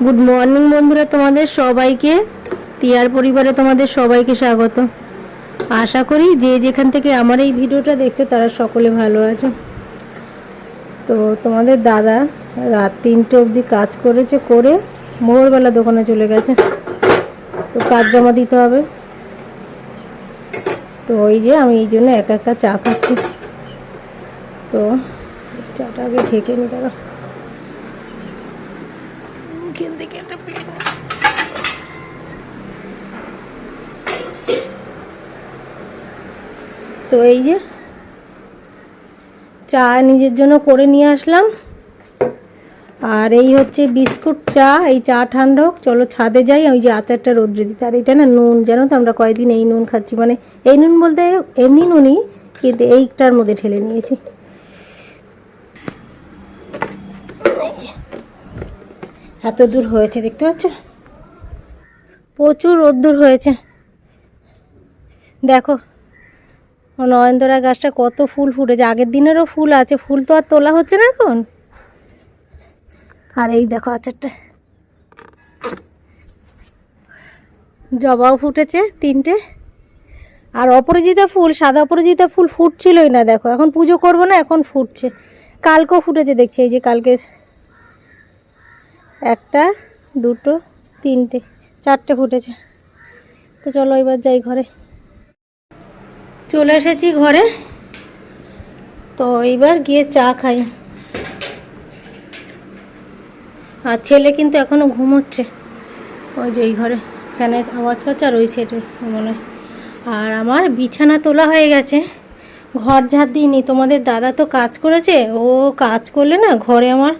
Good morning বন্ধুরা, তোমাদের সবাইকে টিয়ার পরিবারে তোমাদের সবাইকে স্বাগত। আশা করি যে যেখান থেকে আমার এই ভিডিওটা দেখছে, তারা সকলে ভালো আছে। তো তোমাদের দাদা রাত তিনটে অবধি কাজ করেছে, করে ভোরবেলা দোকানে চলে গেছে। তো কাজ জমা দিতে হবে। তো ওই যে আমি এই জন্য একা একা চা খাচ্ছি। তো চাটা আগে ঢেকে নি তারা মুখের দিকে একটা পেন তো এই যে চা নিজের জন্য করে নিয়ে আসলাম। আর এই হচ্ছে বিস্কুট চা, এই চা ঠান্ডা হোক চলো ছাদে যাই, ওই যে আচারটা রোদ্রে দিতে। আর এটা না নুন, জানো তো আমরা কয়েকদিন এই নুন খাচ্ছি। মানে এই নুন বলতে এমনি নুনই, কিন্তু এইটার মধ্যে ঠেলে নিয়েছি। এত দূর হয়েছে, দেখতে পাচ্ছ? প্রচুর রোদ্দুর হয়েছে। দেখো ও নয়নতরা গাছটা কত ফুল ফুটেছে। আগের দিনেরও ফুল আছে, ফুল তো আর তোলা হচ্ছে না এখন। আর এই দেখো আচারটা। জবাও ফুটেছে তিনটে। আর অপরাজিতা ফুল, সাদা অপরাজিতা ফুল ফুটছিলই না, দেখো। এখন পুজো করব না, এখন ফুটছে। কালকেও ফুটেছে, দেখছি। এই যে কালকের একটা, দুটো, তিনটে, চারটে ফুটেছে। তো চলো এবার যাই ঘরে। চলে এসেছি ঘরে। তো এইবার গিয়ে চা খাই। আর ছেলে কিন্তু এখনও ঘুমোচ্ছে। ওই যে ওই ঘরে ফ্যানের আওয়াজ পাচ্ছে আর ওই সেটে মনে আর আমার বিছানা তোলা হয়ে গেছে। ঘর ঝাড় দিইনি। তোমাদের দাদা তো কাজ করেছে। ও কাজ করলে না ঘরে আমার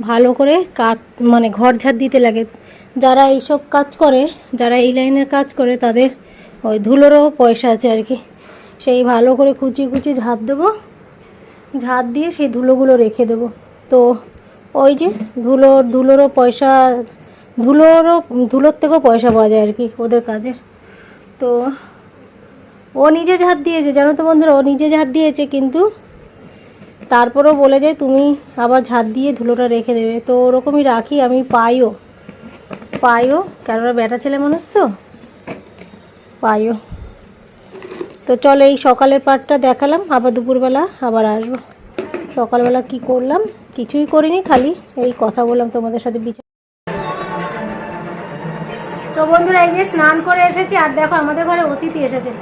ভালো করে কাজ মানে ঘর ঝাড় দিতে লাগে। যারা এইসব কাজ করে, যারা এই লাইনের কাজ করে, তাদের ওই ধুলোরও পয়সা আছে আর কি। সেই ভালো করে কুচি কুচি ঝাড় দেবো। ঝাড় দিয়ে সেই ধুলোগুলো রেখে দেবো। তো ওই যে ধুলোর ধুলোরও পয়সা, ধুলোরও, ধুলোর থেকেও পয়সা পাওয়া যায় আর কি ওদের কাজের। তো ও নিজে ঝাড় দিয়েছে, জানো তো বন্ধুরা, ও নিজে ঝাড় দিয়েছে, কিন্তু তারপরেও বলে যায় তুমি আবার ঝাড় দিয়ে ধুলোটা রেখে দেবে। তো ওরকমই রাখি, আমি পাইও। পাইও, কেননা বেটা ছেলে মানুষ তো। পাইও। তো চলো এই সকালের পার্টটা দেখালাম, আবার দুপুরবেলা আবার আসব। সকালবেলা কি করলাম? কিছুই করিনি, খালি এই কথা বললাম তোমাদের সাথে বিচার তো বন্ধুরা, এই যে স্নান করে এসেছি, আর দেখো আমাদের ঘরে অতিথি এসেছে।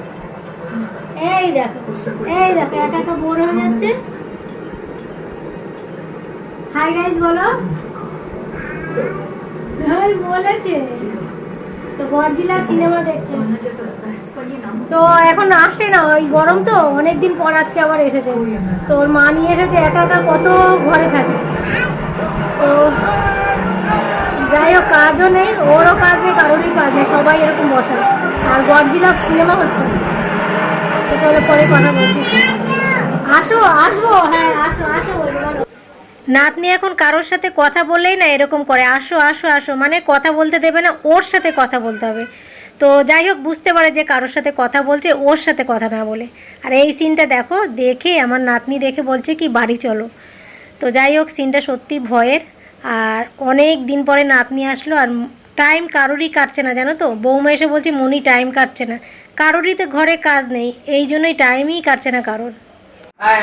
এই দেখো এই দেখো, একা একা বোর হয়ে যাচ্ছে। হাই গাইস বলো। ওই বলেছে। তো গরজিলা সিনেমা দেখছে। তো এখন আসে না, ওই গরম তো, অনেকদিন পর আজকে আবার এসেছে। তো ওর মা নিয়ে এসেছে, একা একা কত ঘরে থাকে। তো যাই হোক, কাজও নেই, ওরও কাজ নেই, কারোরই কাজ নেই, সবাই এরকম বসে। আর গরজিলা সিনেমা হচ্ছে তো চলো পরে কথা বলছি। আসো, আসব হ্যাঁ আসো আসো। নাতনি এখন কারোর সাথে কথা বললেই না এরকম করে। আসো আসো আসো। মানে কথা বলতে দেবে না, ওর সাথে কথা বলতে হবে। তো যাই হোক, বুঝতে পারে যে কারোর সাথে কথা বলছে, ওর সাথে কথা না বলে। আর এই সিনটা দেখো, দেখে আমার নাতনি দেখে বলছে কি, বাড়ি চলো। তো যাই হোক, সিনটা সত্যি ভয়ের। আর অনেক দিন পরে নাতনি আসলো, আর টাইম কারোরই কাটছে না, জানো তো? বৌমা এসে বলছে, মনি, টাইম কাটছে না। কারোরই তো ঘরে কাজ নেই, এই জন্যই টাইমই কাটছে না কারোর। আয়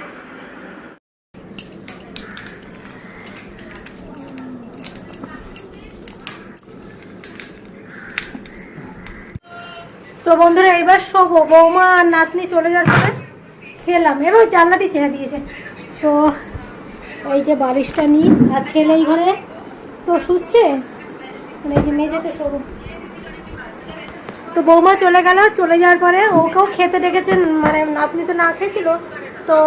তো বন্ধুরা, এবার শোবো। বৌমা আর নাতনি চলে যাচ্ছে। খেলাম। এবার জানলাটি ছেড়ে দিয়েছে। তো এই যে বালিশটা নিই, আর ছেলে এই ঘরে। তো শুচ্ছে? মানে এই যে মেঝেতে শোবো। তো বৌমা চলে গেল। চলে যাওয়ার পরে ওকেও খেতে ডেকেছেন মানে নাতনি তো না খেয়েছিল। তো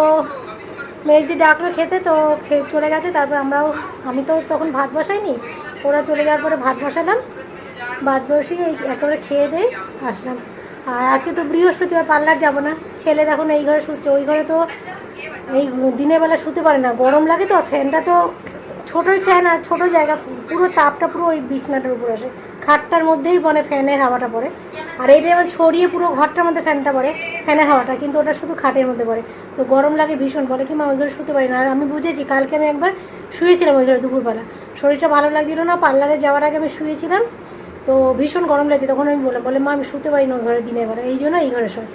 মেজদি ডাকলো খেতে। তো চলে গেছে। তারপর আমরাও আমি তো তখন ভাত বসাইনি। ওরা চলে যাওয়ার পরে ভাত বসালাম। ভাত বসিয়ে একেবারে খেয়ে দিয়ে। আসলাম। আর আজকে তো বৃহস্পতিবার, পার্লার যাব না। ছেলে দেখুন এই ঘরে শুচ্ছে, ওই ঘরে তো এই দিনের বেলা শুতে পারে না। গরম লাগে তো, ফ্যানটা তো ছোটোই ফ্যান আর ছোটো জায়গা, পুরো তাপটা পুরো ওই বিছনাটার উপর আসে। খাটটার মধ্যেই মানে ফ্যানের হাওয়াটা পড়ে। আর এই যে এবার ছড়িয়ে পুরো ঘরটার মধ্যে ফ্যানটা পড়ে, ফ্যানের হাওয়াটা, কিন্তু ওটা শুধু খাটের মধ্যে পড়ে। তো গরম লাগে ভীষণ, বলে কি মা ওই ঘরে শুতে পারি না। আর আমি বুঝেছি, কালকে আমি একবার শুয়েছিলাম ওই ঘরে দুপুরবেলা। শরীরটা ভালো লাগছিল না, পার্লারে যাওয়ার আগে আমি শুয়েছিলাম। তো ভীষণ গরম লাগছে, তখন আমি বললাম বলে মা, আমি শুতে পারি না ওই ঘরে, দিনের বেলা। এই জন্য এই ঘরে শোয়।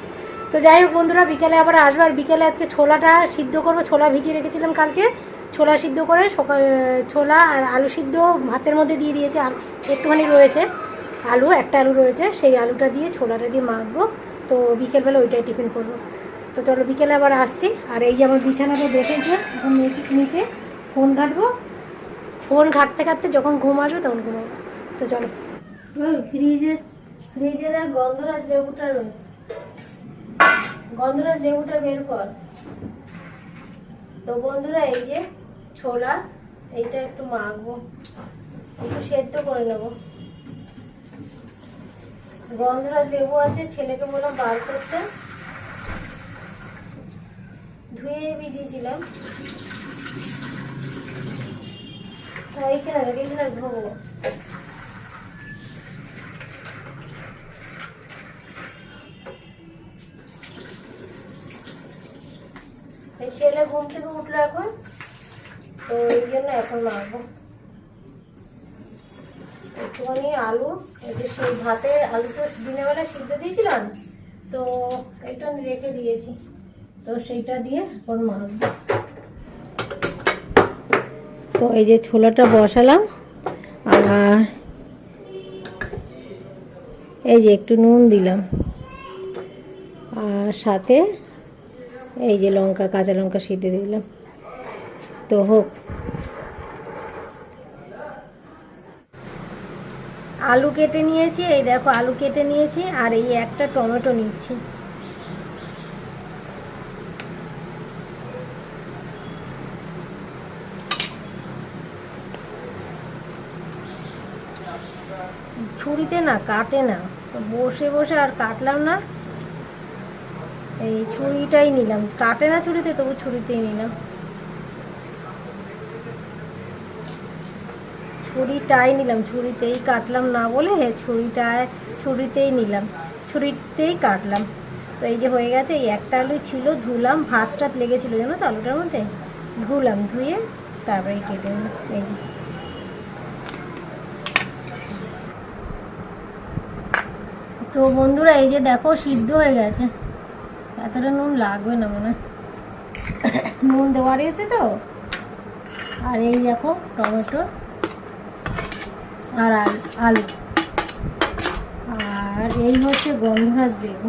তো যাই হোক বন্ধুরা, বিকেলে আবার আসব, আর বিকেলে আজকে ছোলাটা সিদ্ধ করব, ছোলা ভিজিয়ে রেখেছিলাম কালকে। ছোলা সিদ্ধ করে সকাল, ছোলা আর আলু সিদ্ধ ভাতের মধ্যে দিয়ে দিয়েছে, আর একটুখানি রয়েছে আলু, একটা আলু রয়েছে, সেই আলুটা দিয়ে ছোলাটা দিয়ে মাখবো। তো বিকেলবেলা ওইটাই টিফিন করব। তো চলো বিকেলে আবার আসছি, আর এই যে আমার বিছানাটা দেখেছে, এখন নিচে নিচে ফোন ঘাটবো। ফোন ঘাটতে ঘাটতে যখন ঘুম আসবে তখন ঘুমাবো। তো চলো। ফ্রিজে ফ্রিজে দেখ গন্ধরাজ লেবুটা গন্ধরাজ লেবুটা বের কর। তো বন্ধুরা, এই যে ছোলা একটু মাখবো। একটু সেদ্ধ করে গন্ধরাজ লেবু আছে, ছেলেকে বললাম বার করতে। ধুয়ে ভিজিয়েছিলাম। এইখানে এইখানে ধোবো। ছেলে ঘুম থেকে উঠল এখন। তো এই জন্য এখন মাখবো একটুখানি আলু, এই যে সেই ভাতে আলু তো দিনের বেলা সিদ্ধ দিয়েছিলাম, তো একটুখানি রেখে দিয়েছি। তো সেইটা দিয়ে এখন মাখবো তো এই যে ছোলাটা বসালাম আর এই যে একটু নুন দিলাম। আর সাথে এই যে লঙ্কা, কাঁচা লঙ্কা সিদ্ধে দিলাম। তো হোক। আলু কেটে নিয়েছি, এই দেখো আলু কেটে নিয়েছি, আর এই একটা টমেটো নিচ্ছি। ছুরিতে না কাটে না, বসে বসে আর কাটলাম না। এই ছুরিটাই নিলাম। কাটে না ছুরিতে, তবু ছুরিতেই নিলাম। ছুরিটাই নিলাম, ছুরিতেই কাটলাম না বলে ছুরিটায়, ছুরিতেই নিলাম। ছুরিতেই কাটলাম। তো এই যে হয়ে গেছে, এই একটা আলু ছিল, ধুলাম ভাত টাত লেগেছিলো, জানো তো আলুটার মধ্যে? ধুলাম, ধুয়ে তারপরে কেটে এই তো বন্ধুরা, এই যে দেখো, সিদ্ধ হয়ে গেছে। এতটা নুন লাগবে না মনে। নুন দেওয়া রয়েছে তো? আর এই দেখো টমেটো আর আলু আর এই হচ্ছে গন্ধরাজ লেবু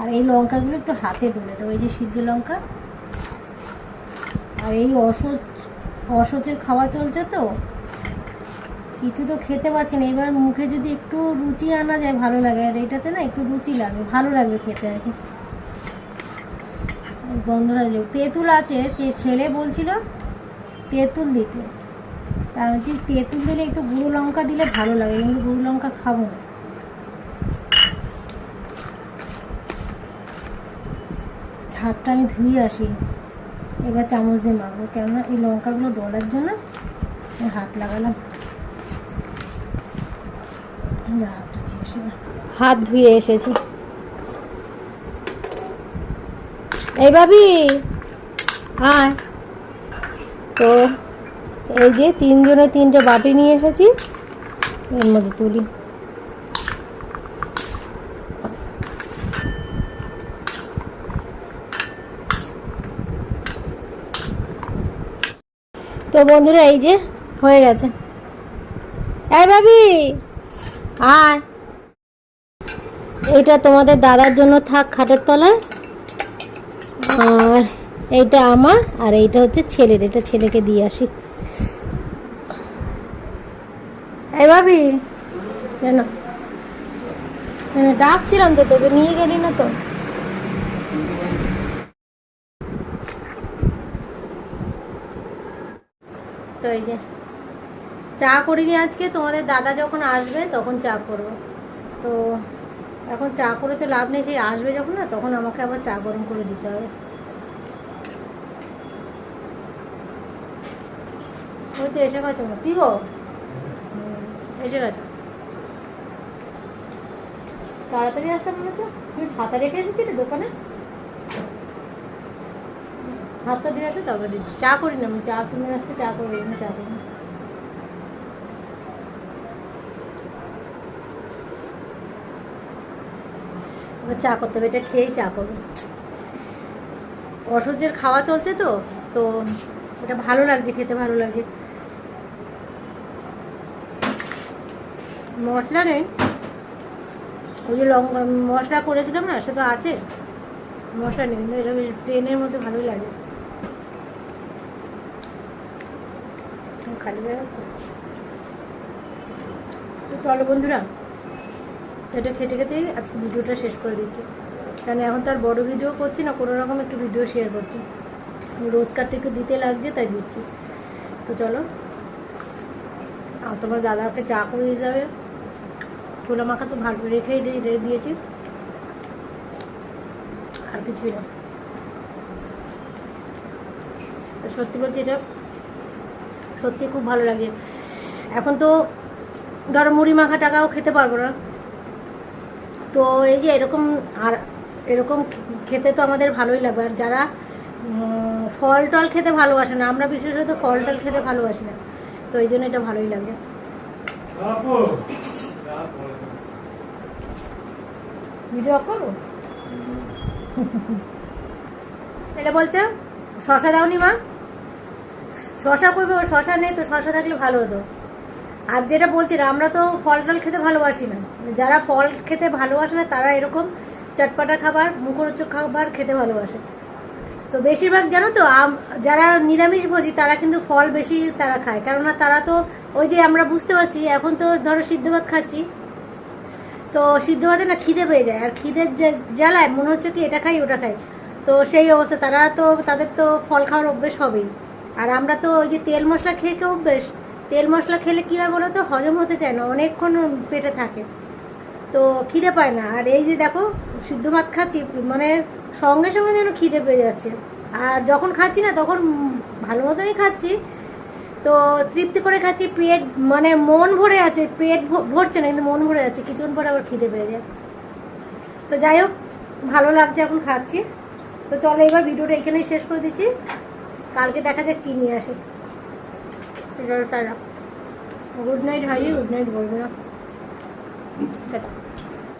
আর এই লঙ্কাগুলো একটু হাতে তুলে দেবো এই যে সিদ্ধ লঙ্কা। আর এই অসচ, অসচের খাওয়া চলছে তো? কিছু তো খেতে পাচ্ছি না। এবার মুখে যদি একটু রুচি আনা যায়, ভালো লাগে। আর এটাতে না একটু রুচি লাগে, ভালো লাগবে খেতে আর কি। গন্ধরাজ লেবু তেঁতুল আছে, যে ছেলে বলছিল তেঁতুল দিতে। তা বলছি, তেঁতুল দিলে একটু গুঁড়ো লঙ্কা দিলে ভালো লাগে কিন্তু গুঁড়ো লঙ্কা খাব না। হাতটা আমি ধুয়ে আসি, এবার চামচ দিয়ে মাখবো, কেননা এই লঙ্কাগুলো ডলার জন্য হাত লাগালাম। হাত ধুয়ে এসেছি। এই ভাবি, আয়। তো এই যে তিনজনে তিনটে বাটি নিয়ে এসেছি, এর মধ্যে তুলি। তো বন্ধুরা, এই যে হয়ে গেছে। এই ভাবি, আয়। এইটা তোমাদের দাদার জন্য থাক, খাটের তলায়। আর এইটা আমার, আর এইটা হচ্ছে ছেলের, এটা ছেলেকে দিয়ে আসি। এই ভাবি কেন ডাকছিলাম তো, তোকে নিয়ে গেলি না তো। যে, চা করিনি আজকে, তোমাদের দাদা যখন আসবে, তখন চা করব। তো এখন চা করে তো লাভ নেই, সেই আসবে যখন না, তখন আমাকে আবার চা গরম করে দিতে হবে ওই তো এসে গেছে। কি গো এসে গেছে তাড়াতাড়ি আসতে বলেছে তুমি ছাতা রেখে এসেছিলে দোকানে হাতটা দিয়ে আসবে তারপরে দিচ্ছি চা করি না আমি চা তুমি আসতে চা করি আমি চা করি চা করতে হবে এটা খেয়েই চা করব অসহ্যের খাওয়া চলছে তো? তো এটা ভালো লাগছে, খেতে ভালো লাগছে। মশলা নেই। ওই যে লঙ্কা মশলা করেছিলাম না সে তো আছে। মশলা নেই, কিন্তু এটা বেশ প্লেনের মধ্যে ভালোই লাগে। খালি তো। চলো বন্ধুরা, এটা খেতে খেতেই আজকে ভিডিওটা শেষ করে দিচ্ছি। কারণ এখন তো আর বড় ভিডিও করছি না, কোনো রকম একটু ভিডিও শেয়ার করছি। রোজকারটা একটু দিতে লাগছে, তাই দিচ্ছি। তো চলো, আর তোমার দাদাকে চা করে দিয়ে যাবে ছোলা মাখা তো ভালো রেখেই রেখে দিয়েছি। আর কিছুই না। সত্যি বলছি এটা সত্যি খুব ভালো লাগে। এখন তো ধরো মুড়ি মাখা টাকাও খেতে পারব না। তো এই যে এরকম আর এরকম খেতে তো আমাদের ভালোই লাগবে আর যারা ফল টল খেতে ভালোবাসে না, আমরা বিশেষত ফল টল খেতে ভালোবাসি না। তো এই জন্য এটা ভালোই লাগে। ভিডিও করো? এটা বলছে, শশা দাওনি মা। শশা করবে ও শশা নেই তো, শশা থাকলে ভালো হতো। আর যেটা বলছি আমরা তো ফল টল খেতে ভালোবাসি না। যারা ফল খেতে ভালোবাসে না, তারা এরকম চটপাটা খাবার, মুখরোচক খাবার খেতে ভালোবাসে। তো বেশিরভাগ জানো তো যারা নিরামিষ ভোজি তারা কিন্তু ফল বেশি তারা খায়। কেননা তারা তো ওই যে আমরা বুঝতে পারছি, এখন তো ধরো সিদ্ধ ভাত খাচ্ছি। তো সিদ্ধ ভাতে না খিদে পেয়ে যায়, আর খিদের যে- জ্বালায়, মনে হচ্ছে কি এটা খাই, ওটা খাই। তো সেই অবস্থা, তারা তো, তাদের তো ফল খাওয়ার অভ্যেস হবেই। আর আমরা তো ওই যে তেল মশলা খেয়ে খেয়ে অভ্যেস, তেল মশলা খেলে কী হয় বলো তো, হজম হতে চায় না, অনেকক্ষণ পেটে থাকে। তো খিদে পায় না, আর এই যে দেখো, সিদ্ধ ভাত খাচ্ছি মানে সঙ্গে সঙ্গে যেন খিদে পেয়ে যাচ্ছে। আর যখন খাচ্ছি না, তখন ভালো মতনই খাচ্ছি তো তৃপ্তি করে খাচ্ছি, পেট মানে মন ভরে আছে, পেট ভরছে না, কিন্তু মন ভরে আছে, কিছুক্ষণ পরে আবার খিদে পেয়ে যায়। তো যাই হোক, ভালো লাগছে এখন খাচ্ছি। তো চলো এবার ভিডিওটা এখানেই শেষ করে দিচ্ছি। কালকে দেখা যাক কী নিয়ে আসে। গুড নাইট, ভাই, গুড নাইট বলব না।